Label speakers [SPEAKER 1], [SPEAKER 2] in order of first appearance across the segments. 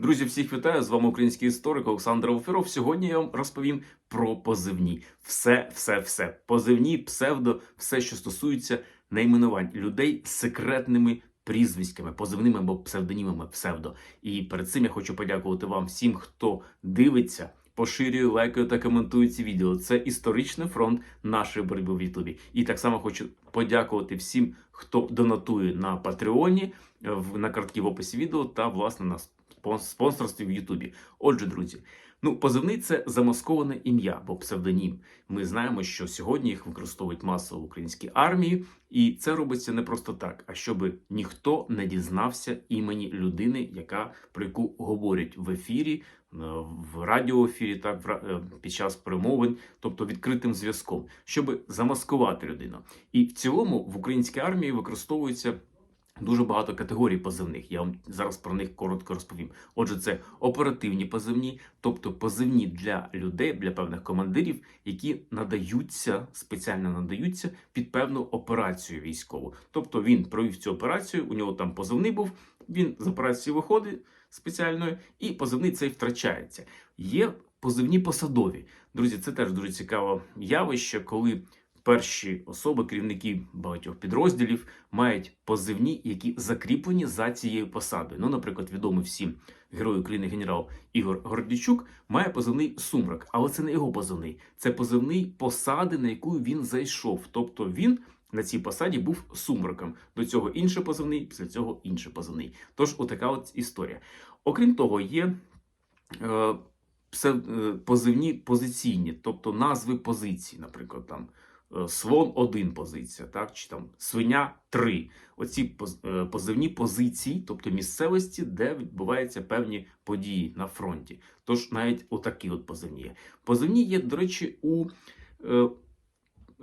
[SPEAKER 1] Друзі, всіх вітаю! З вами український історик Олександр Офіров. Сьогодні я вам розповім про позивні. Все, все, все. Позивні, псевдо, все, що стосується найменувань людей з секретними прізвиськами, позивними або псевдонімами псевдо. І перед цим я хочу подякувати вам всім, хто дивиться. Поширює, лайкає та коментує ці відео. Це історичний фронт нашої боротьби в Ютубі. І так само хочу подякувати всім, хто донатує на Патреоні, на картки в описі відео та власне на спонсорстві в Ютубі. Отже, друзі, ну позивний це замасковане ім'я або псевдонім. Ми знаємо, що сьогодні їх використовують масово в українській армії, і це робиться не просто так, а щоб ніхто не дізнався імені людини, яка про яку говорять в ефірі, е, в радіоефірі, так в е, під час перемовин, тобто відкритим зв'язком, щоб замаскувати людину. І в цілому в українській армії використовується. Дуже багато категорій позивних. Я вам зараз про них коротко розповім. Отже, це оперативні позивні, тобто позивні для людей, для певних командирів, які надаються спеціально надаються під певну операцію військову. Тобто він провів цю операцію, у нього там позивний був. Він з операції виходить спеціальною, і позивний цей втрачається. Є позивні посадові. Друзі, це теж дуже цікаве явище, коли перші особи, керівники багатьох підрозділів, мають позивні, які закріплені за цією посадою. Ну, наприклад, відомий всім герой України генерал Ігор Гордічук має позивний Сумрак, але це не його позивний, це позивний посади, на яку він зайшов. Тобто він на цій посаді був сумраком. До цього інший позивний, після цього інший позивний. Тож, отака от історія. Окрім того, є. Е, е, позивні позиційні, тобто назви позицій, наприклад, там слон 1 позиція, так, чи там свиня 3. Оці е, позивні позиції, тобто місцевості, де відбуваються певні події на фронті. Тож навіть отакі от позивні є. Позивні є, до речі, у е,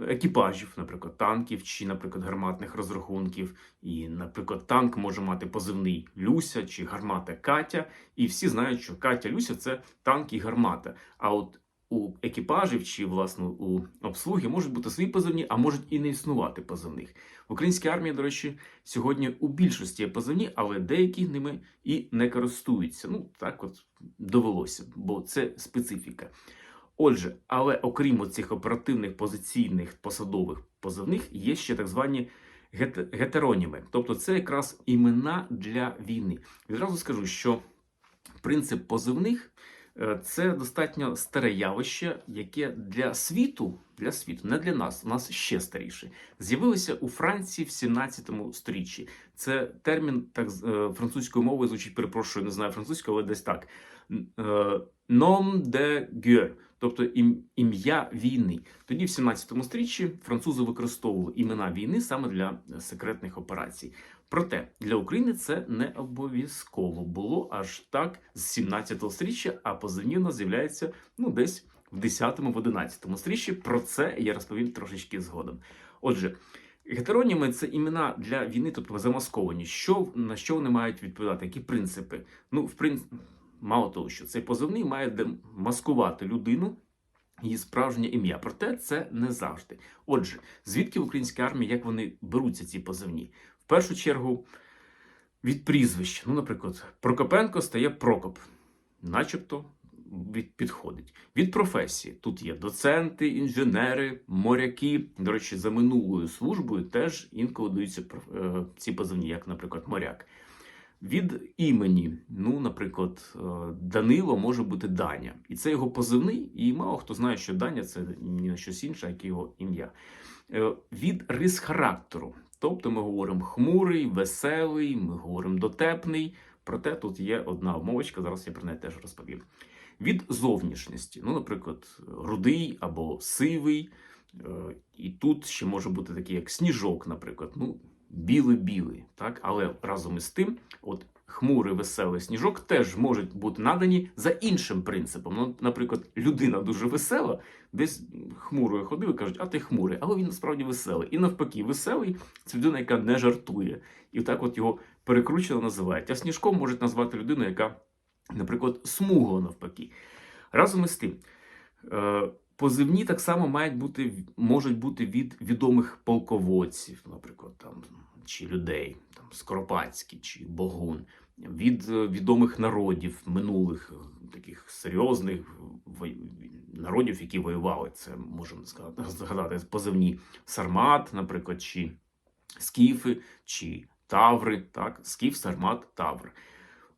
[SPEAKER 1] екіпажів, наприклад, танків чи, наприклад, гарматних розрахунків. І, наприклад, танк може мати позивний Люся чи гармата Катя. І всі знають, що Катя Люся це танк і гармата. А от у екіпажів чи власне у обслуги можуть бути свої позивні, а можуть і не існувати позивних. В українській армії, до речі, сьогодні у більшості є позивні, але деякі ними і не користуються. Ну так от довелося, бо це специфіка. Отже, але окрім цих оперативних позиційних посадових позивних, є ще так звані гет- гетероніми. Тобто це якраз імена для війни. Відразу скажу, що принцип позивних це достатньо старе явище, яке для світу, для світу, не для нас, у нас ще старіше. З'явилося у Франції в 17 сторіччі. Це термін так е, французькою мовою звучить, перепрошую, не знаю французькою, але десь так. Е, Nom de guerre, тобто ім- ім'я війни. Тоді, в 17 сторіччі, французи використовували імена війни саме для е, секретних операцій. Проте для України це не обов'язково було аж так з 17 сторіччя, а позивні у нас з'являються ну десь в 10-му, в 11 сторіччі. Про це я розповім трошечки згодом. Отже, гетероніми це імена для війни, тобто замасковані. Що на що вони мають відповідати? Які принципи? Ну, в принципі, мало того, що цей позивний має маскувати людину. Її справжнє ім'я, проте це не завжди. Отже, звідки в українській армії як вони беруться ці позивні? Першу чергу від прізвища. Ну, наприклад, Прокопенко стає Прокоп, начебто від, підходить. Від професії тут є доценти, інженери, моряки. До речі, за минулою службою теж інколи даються е, ці позивні, як, наприклад, моряк. Від імені, ну, наприклад, е, Данило може бути Даня, і це його позивний, і мало хто знає, що Даня це на щось інше, як його ім'я. Е, Від рис характеру. Тобто ми говоримо хмурий, веселий, ми говоримо дотепний. Проте тут є одна умовочка, зараз я про неї теж розповім. Від зовнішності, ну, наприклад, рудий або сивий. Е, І тут ще може бути такий, як сніжок, наприклад. Ну, білий-білий, так? Але разом із тим, от хмурий, веселий сніжок теж можуть бути надані за іншим принципом. Ну, наприклад, людина дуже весела, десь хмурою ходив і кажуть, а ти хмурий, але він насправді веселий. І навпаки, веселий це людина, яка не жартує. І так от його перекручено називають. А сніжком можуть назвати людину, яка, наприклад, смугла навпаки. Разом із тим. Позивні так само мають бути, можуть бути від відомих полководців, наприклад, там, чи людей, там, Скоропадський чи Богун. від е, відомих народів минулих, е, таких серйозних народів, які воювали. Це можемо згадати позивні Сармат, наприклад, чи Скіфи, чи Таври. Так, Скіф, Сармат, Тавр.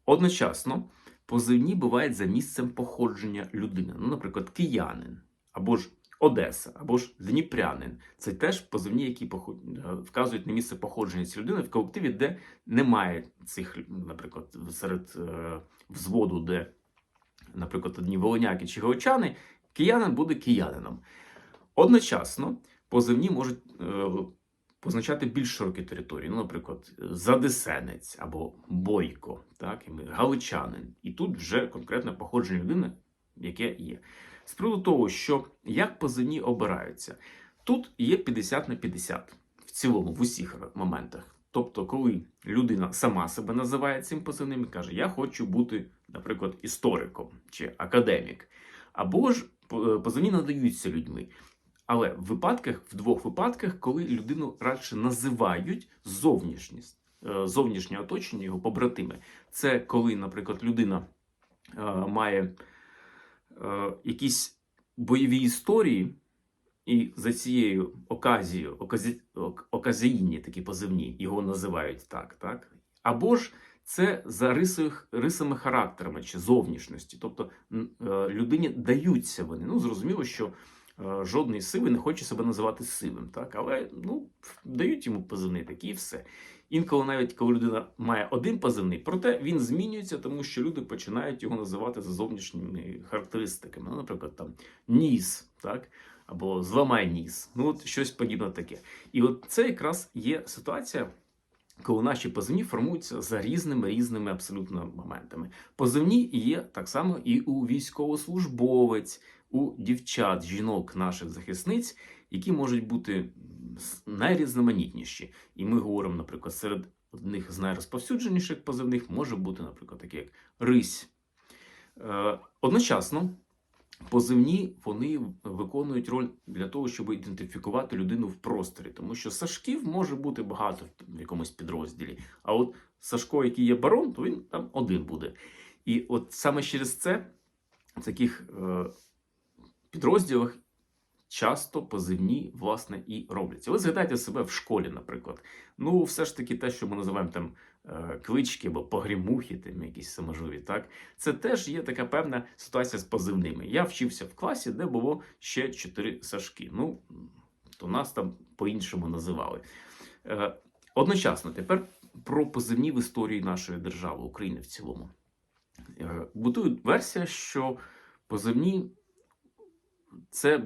[SPEAKER 1] Одночасно позивні бувають за місцем походження людини. Ну, наприклад, киянин, або ж Одеса, або ж Дніпрянин. Це теж позивні, які е, вказують на місце походження цієї людини в колективі, де немає цих, наприклад, серед е, взводу, де, наприклад, одні волоняки чи галичани, киянин буде киянином. Одночасно позивні можуть е, позначати більш широкі території. Ну, наприклад, Задесенець або Бойко, так, і галичанин. І тут вже конкретне походження людини, яке є. З приводу того, що як позивні обираються, тут є 50 на 50 в цілому, в усіх моментах. Тобто, коли людина сама себе називає цим позивним і каже, я хочу бути, наприклад, істориком чи академік, або ж е, позивні надаються людьми. Але в випадках, в двох випадках, коли людину радше називають зовнішність, е, зовнішнє оточення, його побратими, це коли, наприклад, людина е, має е, якісь бойові історії, і за цією оказією, оказі, оказійні такі позивні, його називають так, так? Або ж це за рисою, рисами характерами чи зовнішності. Тобто е, людині даються вони. Ну, зрозуміло, що жодний сивий не хоче себе називати сивим, так? але ну, дають йому позивний такі і все. Інколи навіть коли людина має один позивний, проте він змінюється, тому що люди починають його називати за зовнішніми характеристиками. Ну, наприклад, там ніс, так? або зламай ніс. Ну, от щось подібне таке. І от це якраз є ситуація, коли наші позивні формуються за різними різними абсолютно моментами. Позивні є так само і у військовослужбовець, у дівчат, жінок, наших захисниць, які можуть бути найрізноманітніші. І ми говоримо, наприклад, серед одних з найрозповсюдженіших позивних може бути, наприклад, таке як Рись. Е, одночасно позивні вони виконують роль для того, щоб ідентифікувати людину в просторі, тому що Сашків може бути багато в якомусь підрозділі. А от Сашко, який є барон, то він там один буде. І от саме через це таких е, підрозділах часто позивні власне і робляться. Ви згадайте себе в школі, наприклад. Ну, все ж таки, те, що ми називаємо там е, клички або погрімухи, там якісь саможові, так це теж є така певна ситуація з позивними. Я вчився в класі, де було ще чотири Сашки. Ну, то нас там по-іншому називали. Е, одночасно, тепер про позивні в історії нашої держави, України в цілому. Е, Будує версія, що позивні це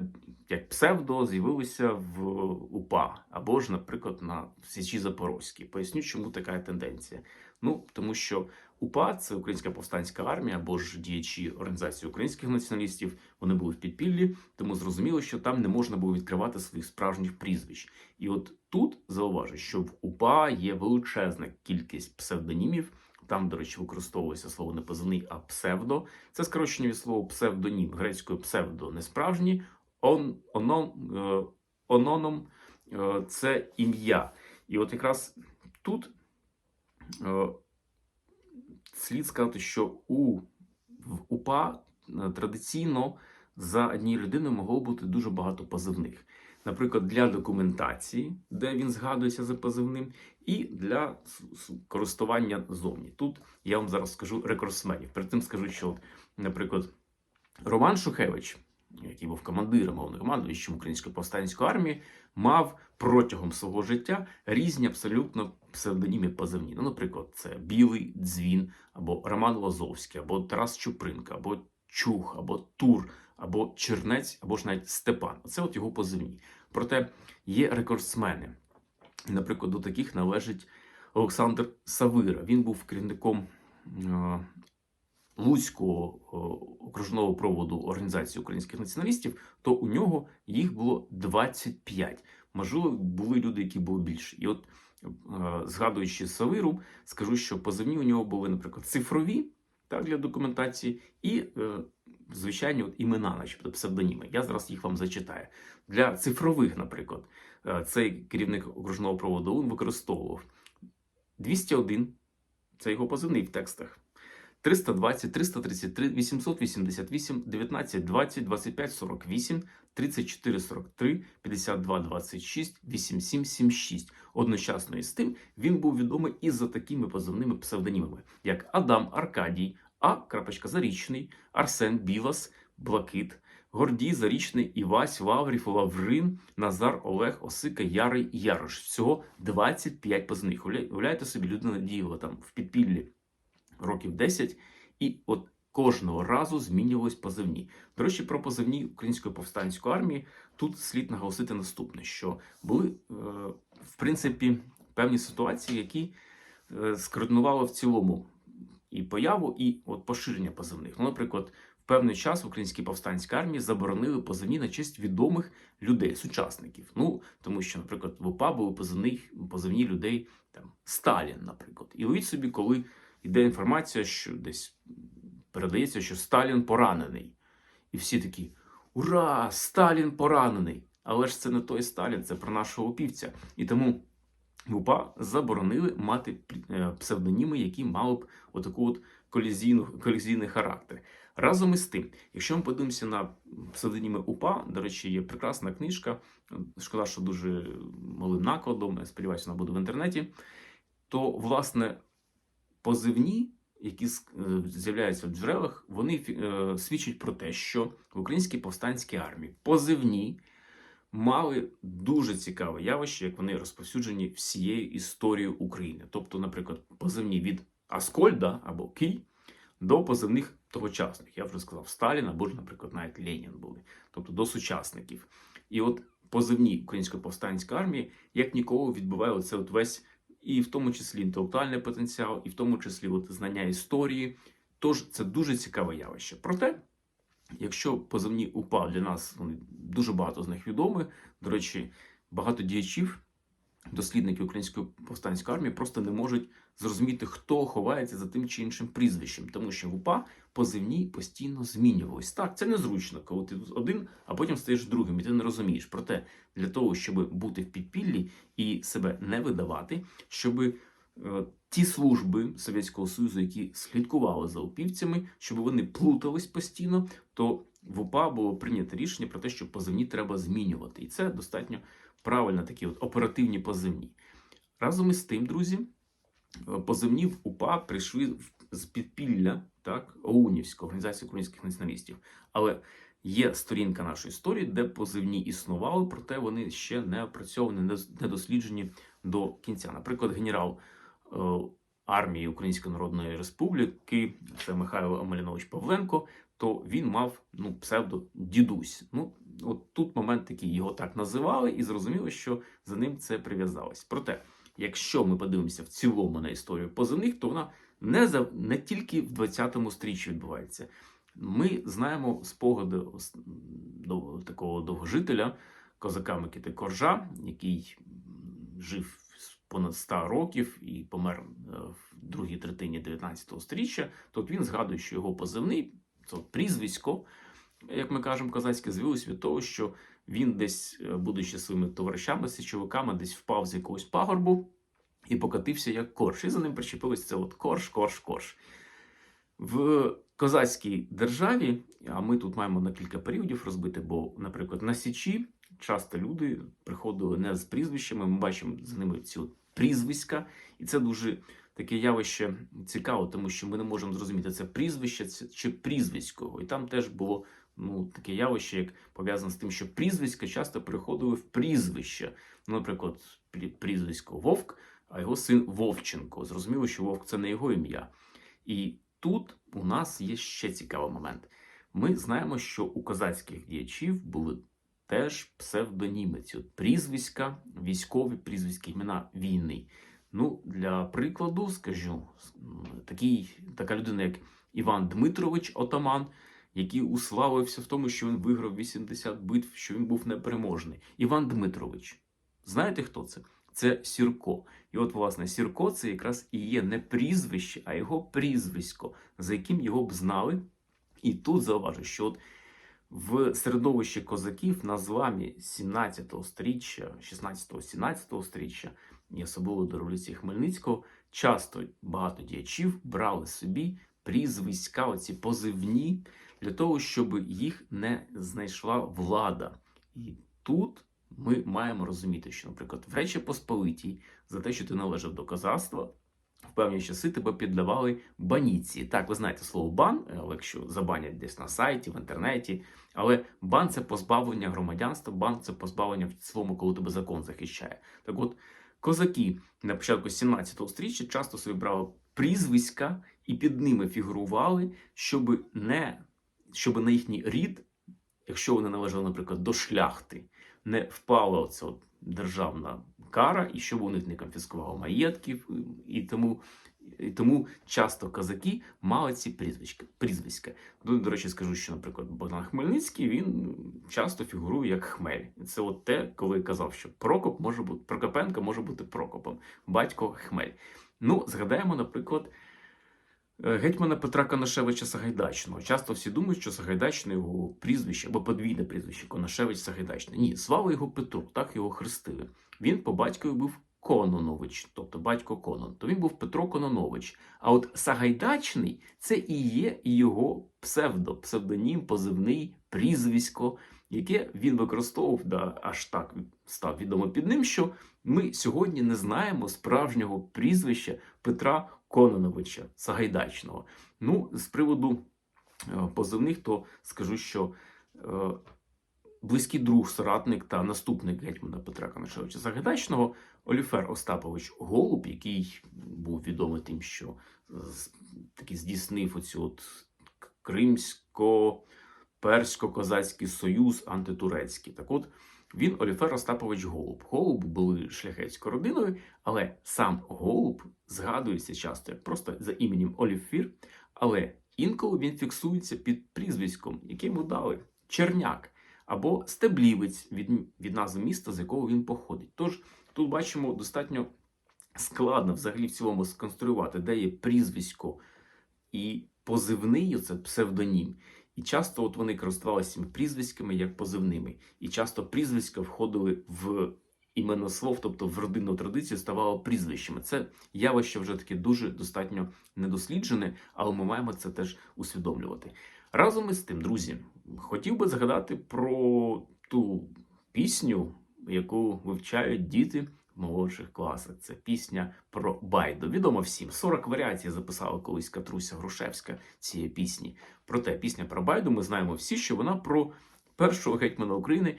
[SPEAKER 1] як псевдо з'явилося в УПА або ж, наприклад, на Січі Запорозькій. Поясню, чому така тенденція. Ну, тому що УПА це Українська повстанська армія, або ж діячі організації українських націоналістів. Вони були в підпіллі, тому зрозуміло, що там не можна було відкривати своїх справжніх прізвищ. І от тут зауважу, що в УПА є величезна кількість псевдонімів. Там, до речі, використовується слово не позивний, а псевдо. Це скорочення від слова псевдонім грецькою псевдо не справжній, он, оном, е, ононом е, це ім'я. І от якраз тут е, слід сказати, що у в УПА е, традиційно за однією людиною могло бути дуже багато позивних. Наприклад, для документації, де він згадується за позивним, і для користування зовні. Тут я вам зараз скажу рекордсменів. Перед тим скажу, що, наприклад, Роман Шухевич, який був командиром головнокомандуючим Української повстанської армії, мав протягом свого життя різні абсолютно псевдоніми позивні. Ну, наприклад, це Білий Дзвін, або Роман Лазовський, або Тарас Чупринка, або Чух, або Тур, або Чернець, або ж навіть Степан. Це от його позивні. Проте є рекордсмени. Наприклад, до таких належить Олександр Савира. Він був керівником е, Луцького е, окружного проводу Організації українських націоналістів, то у нього їх було 25. Можливо, були люди, які були більше. І от, е, згадуючи Савиру, скажу, що позивні у нього були, наприклад, цифрові так, для документації, і звичайні от імена, начебто псевдоніми. Я зараз їх вам зачитаю. Для цифрових, наприклад, е, цей керівник окружного проводу він використовував 201 Це його позивний в текстах. 320, 333, 888, 19, 20, 25, 48, 34, 43, 52, 26, 87, 76. Одночасно із тим він був відомий і за такими позивними псевдонімами, як Адам Аркадій, А. Зарічний, Арсен Білас, Блакит, Гордій Зарічний, Івась, Лаврів, Лаврин, Назар, Олег, Осика, Ярий, Ярош. Всього 25 позивних. Уявля- Уявляєте собі, людина діяла там в підпіллі років 10, і от кожного разу змінювались позивні. До речі, про позивні Української повстанської армії тут слід наголосити наступне: що були, е, в принципі, певні ситуації, які е, скоординували в цілому і появу, і от поширення позивних. Ну, наприклад, в певний час в Українській повстанській армії заборонили позивні на честь відомих людей, сучасників. Ну тому що, наприклад, в УПА були позивні, позивні людей там Сталін, наприклад. І уявіть собі, коли йде інформація, що десь передається, що Сталін поранений. І всі такі: Ура! Сталін поранений! Але ж це не той Сталін, це про нашого півця. І тому в УПА заборонили мати е, псевдоніми, які мали б отаку от колізійну, колізійний характер. Разом із тим, якщо ми подивимося на псевдоніми УПА, до речі, є прекрасна книжка. Шкода, що дуже малим накладом. Сподіваюся, вона буде в інтернеті. То, власне, позивні, які е, з'являються в джерелах, вони е, свідчать про те, що в українській повстанській армії позивні мали дуже цікаве явище, як вони розповсюджені всією історією України. Тобто, наприклад, позивні від Аскольда або Кій до позивних тогочасних. Я вже сказав Сталін або ж, наприклад, навіть Ленін були, тобто до сучасників. І от позивні української повстанської армії як ніколи відбуває оце от весь і в тому числі інтелектуальний потенціал, і в тому числі от знання історії. Тож це дуже цікаве явище. Проте, якщо позивні УПА для нас дуже багато з них відомі, до речі, багато діячів, дослідників української повстанської армії просто не можуть зрозуміти, хто ховається за тим чи іншим прізвищем, тому що в УПА позивні постійно змінювались. Так, це незручно, коли ти один, а потім стаєш другим, і ти не розумієш. Проте для того, щоб бути в підпіллі і себе не видавати, щоб е, ті служби Совєтського Союзу, які слідкували за упівцями, щоб вони плутались постійно, то в УПА було прийнято рішення про те, що позивні треба змінювати. І це достатньо правильно такі от оперативні позивні. Разом із тим, друзі, е, позивні в УПА прийшли з підпілля так, ОУНівської організації українських націоналістів. Але є сторінка нашої історії, де позивні існували, проте вони ще не опрацьовані, не досліджені до кінця. Наприклад, генерал е, армії Української Народної Республіки, це Михайло Амалінович Павленко, то він мав ну, псевдо дідусь. Ну, от тут момент такий його так називали, і зрозуміло, що за ним це прив'язалось. Проте, якщо ми подивимося в цілому на історію позивних, то вона не за не тільки в 20-му стріччі відбувається. Ми знаємо спогади такого довгожителя козака Микити Коржа, який жив понад 100 років і помер е, в другій третині 19 стріччя. То він згадує, що його позивний це прізвисько, як ми кажемо, козацьке, з'явилось від того, що він десь, е, будучи своїми товаришами, січовиками, десь впав з якогось пагорбу і покатився як корж. І за ним причепилось це от корж, корж, корж. В козацькій державі, а ми тут маємо на кілька періодів розбити, бо, наприклад, на Січі часто люди приходили не з прізвищами, ми бачимо за ними от прізвиська, і це дуже таке явище цікаво, тому що ми не можемо зрозуміти, це прізвище чи прізвиського. І там теж було ну, таке явище, як пов'язане з тим, що прізвиська часто переходили в прізвище. Ну, наприклад, прізвисько Вовк, а його син Вовченко. Зрозуміло, що Вовк це не його ім'я. І тут у нас є ще цікавий момент. Ми знаємо, що у козацьких діячів були теж псевдоніми, ці от прізвиська, військові прізвиська, імена війни. Ну, для прикладу, скажу, такий, така людина, як Іван Дмитрович Отаман, який уславився в тому, що він виграв 80 битв, що він був непереможний. Іван Дмитрович. Знаєте, хто це? Це Сірко. І от, власне, Сірко це якраз і є не прізвище, а його прізвисько, за яким його б знали. І тут зауважу, що от в середовищі козаків на зламі 17 стріччя, 16-17 стріччя, і особливо до революції Хмельницького, часто багато діячів брали собі прізвиська, оці позивні, для того, щоб їх не знайшла влада. І тут ми маємо розуміти, що, наприклад, в Речі Посполитій за те, що ти належав до козацтва, в певні часи тебе піддавали баніці. Так, ви знаєте слово бан, але якщо забанять десь на сайті, в інтернеті. Але бан це позбавлення громадянства, бан це позбавлення в цілому, коли тебе закон захищає. Так от, козаки на початку 17 стріччя часто собі брали прізвиська і під ними фігурували, щоб не щоб на їхній рід, якщо вони належали, наприклад, до шляхти, не впала от державна кара, і щоб них не конфіскувало маєтків, і тому, і тому часто козаки мали ці прізвиська. прізвиська. Ну, До речі, скажу, що, наприклад, Богдан Хмельницький він часто фігурує як хмель. Це от те, коли казав, що Прокоп може бути Прокопенко може бути Прокопом, батько хмель. Ну, згадаємо, наприклад. Е, Гетьмана Петра Конашевича Сагайдачного. Часто всі думають, що Сагайдачний його прізвище або подвійне прізвище Конашевич Сагайдачний. Ні, слава його Петру, так його хрестили. Він по батькові був Кононович, тобто батько Конон. То він був Петро Кононович. А от Сагайдачний це і є його псевдо, псевдонім, позивний, прізвисько, яке він використовував, да, аж так став відомо під ним, що ми сьогодні не знаємо справжнього прізвища Петра Кононовича Сагайдачного. Ну, з приводу е, позивних, то скажу, що е, близький друг, соратник та наступник гетьмана Петра Конашевича Сагайдачного Оліфер Остапович Голуб, який був відомий тим, що з- таки здійснив оцю от Кримсько-Персько-Козацький союз антитурецький. Так от він Оліфер Остапович Голуб. Голуб були шляхетською родиною, але сам Голуб згадується часто як просто за іменем Оліфір, але інколи він фіксується під прізвиськом, яке йому дали Черняк або Стеблівець від, від назви міста, з якого він походить. Тож тут бачимо достатньо складно взагалі в цілому сконструювати, де є прізвисько і позивний, це псевдонім. І часто от вони користувалися прізвиськами як позивними. І часто прізвиська входили в іменослов, тобто в родинну традицію ставало прізвищами. Це явище вже таке дуже достатньо недосліджене, але ми маємо це теж усвідомлювати. Разом із тим, друзі, хотів би згадати про ту пісню, яку вивчають діти молодших класах. Це пісня про Байду. Відомо всім. 40 варіацій записала колись Катруся Грушевська цієї пісні. Проте пісня про Байду ми знаємо всі, що вона про першого гетьмана України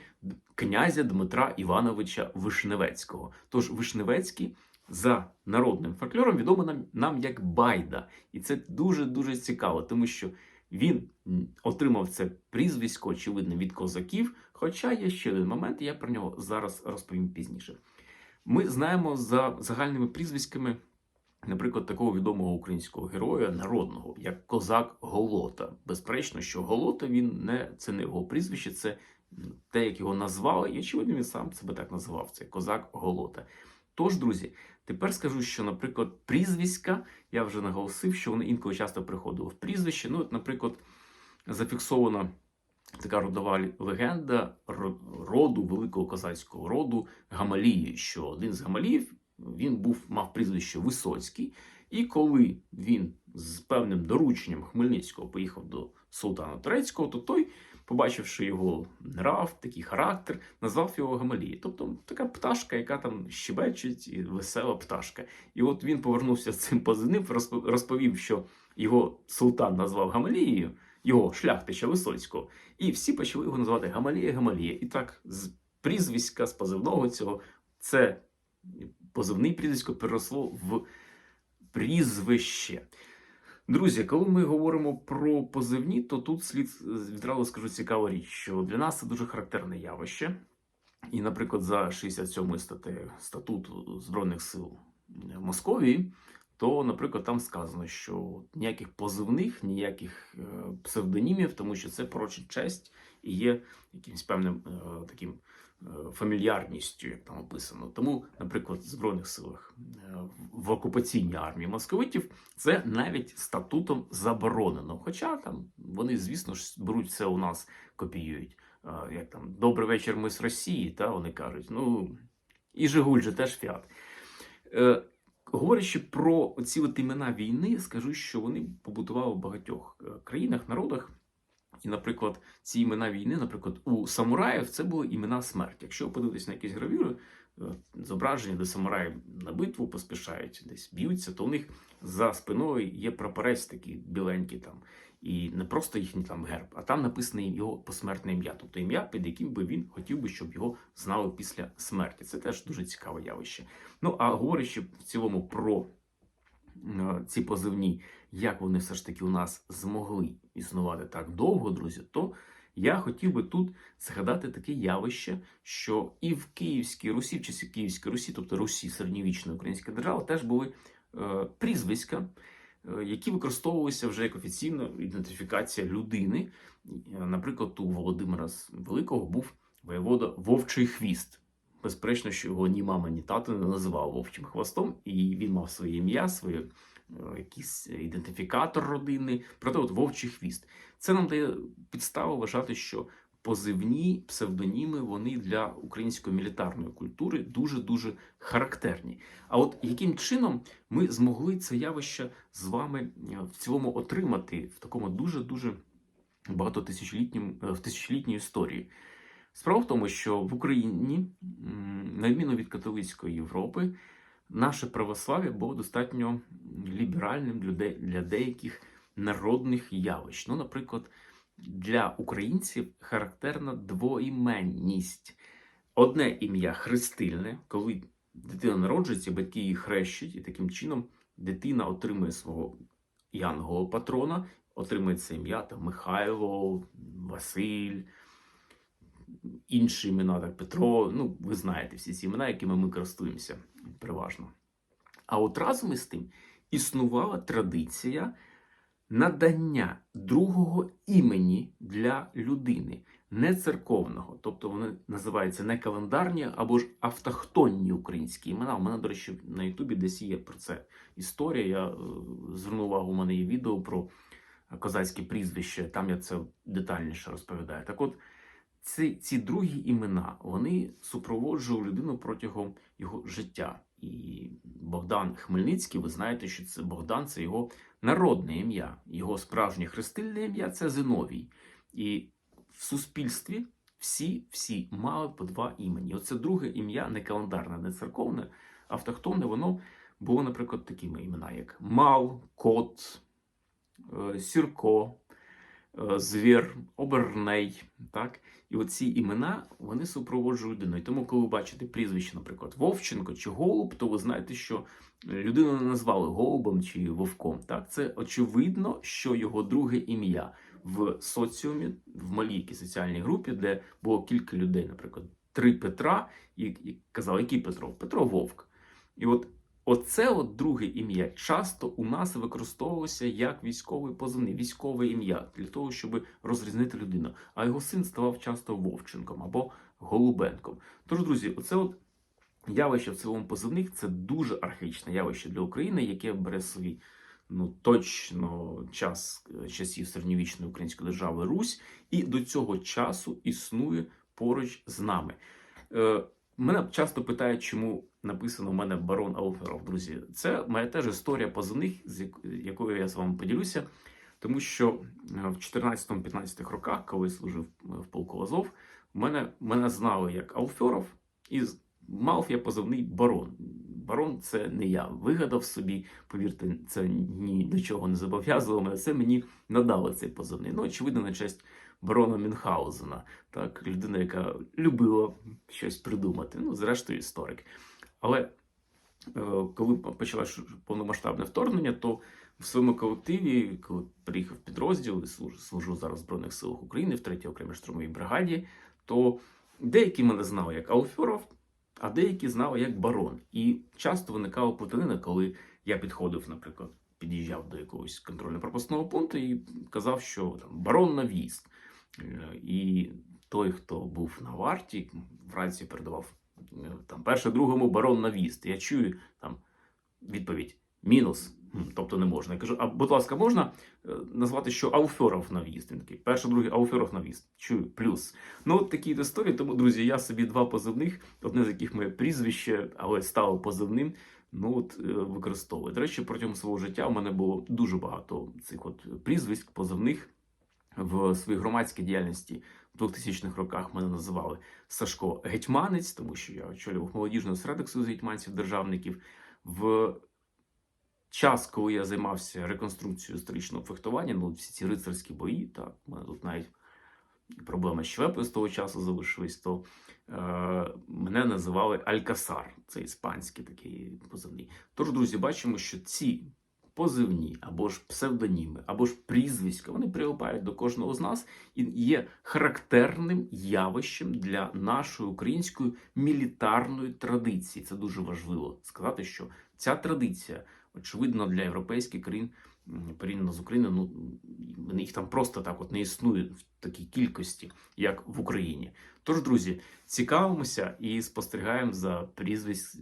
[SPEAKER 1] князя Дмитра Івановича Вишневецького. Тож Вишневецький за народним фольклором відомий нам, нам як Байда. І це дуже дуже цікаво, тому що він отримав це прізвисько, очевидно, від козаків. Хоча є ще один момент, я про нього зараз розповім пізніше. Ми знаємо за загальними прізвиськами, наприклад, такого відомого українського героя народного, як козак Голота. Безперечно, що Голота він не це не його прізвище, це те, як його назвали, і очевидно, він сам себе так називав. Це козак Голота. Тож, друзі, тепер скажу, що, наприклад, прізвиська, я вже наголосив, що вони інколи часто приходили в прізвище. Ну, от, наприклад, зафіксована така родова легенда роду, великого козацького роду Гамалії, що один з Гамаліїв він був, мав прізвище Висоцький, і коли він з певним дорученням Хмельницького поїхав до султана Турецького, то той, побачивши його нрав, такий характер, назвав його Гамалією. Тобто така пташка, яка там щебечить, і весела пташка. І от він повернувся з цим позивним, розпо- розповів, що його султан назвав Гамалією, його шляхтича Висоцького, і всі почали його називати Гамалія Гамалія. І так з прізвиська, з позивного цього, це позивний прізвисько переросло в прізвище. Друзі, коли ми говоримо про позивні, то тут слід е, відразу скажу цікаву річ, що для нас це дуже характерне явище. І, наприклад, за 67 статтею статуту Збройних сил Московії, то, наприклад, там сказано, що ніяких позивних, ніяких е, псевдонімів, тому що це прочить честь і є якимось певним е, таким е, фамільярністю, як там описано. Тому, наприклад, в Збройних силах в окупаційній армії московитів це навіть статутом заборонено. Хоча там вони, звісно ж, беруть це у нас, копіюють. Як там Добрий вечір, ми з Росії, та вони кажуть, ну і Жигуль же теж фіат. Говорячи про ці от імена війни, скажу, що вони побутували в багатьох е, країнах, народах. І, наприклад, ці імена війни, наприклад, у самураїв це були імена смерті. Якщо ви подивитесь на якісь гравюри, е, зображення, де самураї на битву поспішають, десь б'ються, то у них за спиною є прапорець такий біленький там. І не просто їхній там герб, а там написане його посмертне ім'я, тобто ім'я, під яким би він хотів би, щоб його знали після смерті. Це теж дуже цікаве явище. Ну а говорячи в цілому про е, ці позивні, як вони все ж таки у нас змогли існувати так довго, друзі, то я хотів би тут згадати таке явище, що і в Київській Русі, в часі Київської Русі, тобто Русі, середньовічної української держави, теж були е, прізвиська, які використовувалися вже як офіційна ідентифікація людини. Е, Наприклад, у Володимира Великого був воєвода Вовчий хвіст. Безперечно, що його ні мама, ні тато не називав вовчим хвостом, і він мав своє ім'я, своє е, якийсь ідентифікатор родини. Проте, от вовчий хвіст. Це нам дає підставу вважати, що позивні псевдоніми вони для української мілітарної культури дуже дуже характерні. А от яким чином ми змогли це явище з вами е, в цілому отримати в такому дуже дуже багатотисячолітньому е, в тисячолітній історії? Справа в тому, що в Україні, на відміну від католицької Європи, наше православ'я було достатньо ліберальним для деяких народних явищ. Ну, наприклад, для українців характерна двоіменність. Одне ім'я хрестильне, коли дитина народжується, батьки її хрещать, і таким чином дитина отримує свого янгола патрона, отримує це ім'я там Михайло, Василь, інші імена, так Петро. Ну, ви знаєте всі ці імена, якими ми користуємося переважно. А от разом із тим існувала традиція надання другого імені для людини, не церковного. Тобто вони називаються не календарні або ж автохтонні українські імена. У мене, до речі, на Ютубі десь є про це історія. Я е, звернув увагу, у мене є відео про козацькі прізвища, там я це детальніше розповідаю. Так от, ці, ці другі імена вони супроводжували людину протягом його життя. І Богдан Хмельницький, ви знаєте, що це Богдан це його народне ім'я. Його справжнє хрестильне ім'я це Зиновій. І в суспільстві всі всі мали по два імені. Оце друге ім'я не календарне, не церковне, автохтонне, воно було, наприклад, такими імена, як Мал, Кот, е, Сірко, Звір, Оберней. Так? І оці імена вони супроводжують людину. І тому, коли ви бачите прізвище, наприклад, Вовченко чи Голуб, то ви знаєте, що людину не назвали Голубом чи Вовком. Так? Це очевидно, що його друге ім'я в соціумі, в малій соціальній групі, де було кілька людей, наприклад, три Петра, і, і казали, який Петро? Петро Вовк. І от Оце от друге ім'я часто у нас використовувалося як військовий позивний, військове ім'я для того, щоб розрізнити людину. А його син ставав часто Вовченком або Голубенком. Тож, друзі, оце от явище в цілому позивних це дуже архаїчне явище для України, яке бере свій ну точно час е, часів середньовічної української держави Русь, і до цього часу існує поруч з нами. Е, Мене часто питають, чому написано у мене барон Ауферов. Друзі, це моя теж історія позивних, з якою я з вами поділюся. Тому що е, в 14-15 роках, коли служив е, в полку Азов, мене, мене знали як Ауферов, і мав я позивний барон. Барон це не я вигадав собі, повірте, це ні до чого не зобов'язувало мене. Це мені надали цей позивний. Ну, очевидно, на честь барона Мюнхгаузена, так, людина, яка любила щось придумати. Ну, зрештою, історик. Але е, коли почалося повномасштабне вторгнення, то в своєму колективі, коли приїхав підрозділ і служу, зараз в Збройних силах України в 3-й окремій штурмовій бригаді, то деякі мене знали як Ауферов, а деякі знали як барон. І часто виникала плутанина, коли я підходив, наприклад, під'їжджав до якогось контрольно-пропускного пункту і казав, що там барон на в'їзд. Е, І той, хто був на варті, вранці передавав там перше другому барон на в'їзд. Я чую там відповідь мінус. Тобто не можна. Я кажу, а будь ласка, можна е, назвати, що Ауферов на в'їзд? Він такий, перший, другий Ауферов на в'їзд. Чую, плюс. Ну, от такі історії. Тому, друзі, я собі два позивних, одне з яких моє прізвище, але стало позивним. ну от е, використовує. До речі, протягом свого життя у мене було дуже багато цих от прізвиськ, позивних в своїй громадській діяльності в 2000-х роках мене називали Сашко Гетьманець, тому що я очолював молодіжний осередок Союзу гетьманців-державників. В час, коли я займався реконструкцією історичного фехтування, ну всі ці рицарські бої, так, у мене тут навіть проблеми з швепою з того часу залишились, то е, мене називали Алькасар, це іспанський такий позивний. Тож, друзі, бачимо, що ці позивні або ж псевдоніми, або ж прізвиська, вони прилипають до кожного з нас і є характерним явищем для нашої української мілітарної традиції. Це дуже важливо сказати, що ця традиція, очевидно, для європейських країн порівняно з Україною, ну їх там просто так от не існує в такій кількості, як в Україні. Тож, друзі, цікавимося і спостерігаємо за прізвись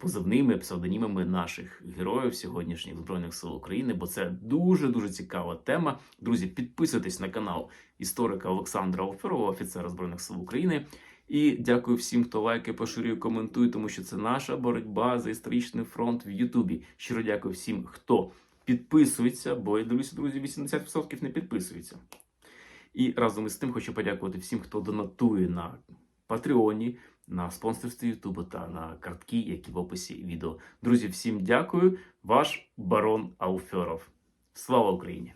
[SPEAKER 1] позивними псевдонімами наших героїв сьогоднішніх збройних сил України, бо це дуже дуже цікава тема. Друзі, підписуйтесь на канал історика Олександра Алферова, офіцера збройних сил України. І дякую всім, хто лайки, поширює, коментує, тому що це наша боротьба за історичний фронт в Ютубі. Щиро дякую всім, хто підписується, бо я дивлюся, друзі, 80% не підписується. І разом із тим хочу подякувати всім, хто донатує на Патреоні, на спонсорстві Ютубу та на картки, які в описі відео. Друзі, всім дякую. Ваш барон Ауферов. Слава Україні!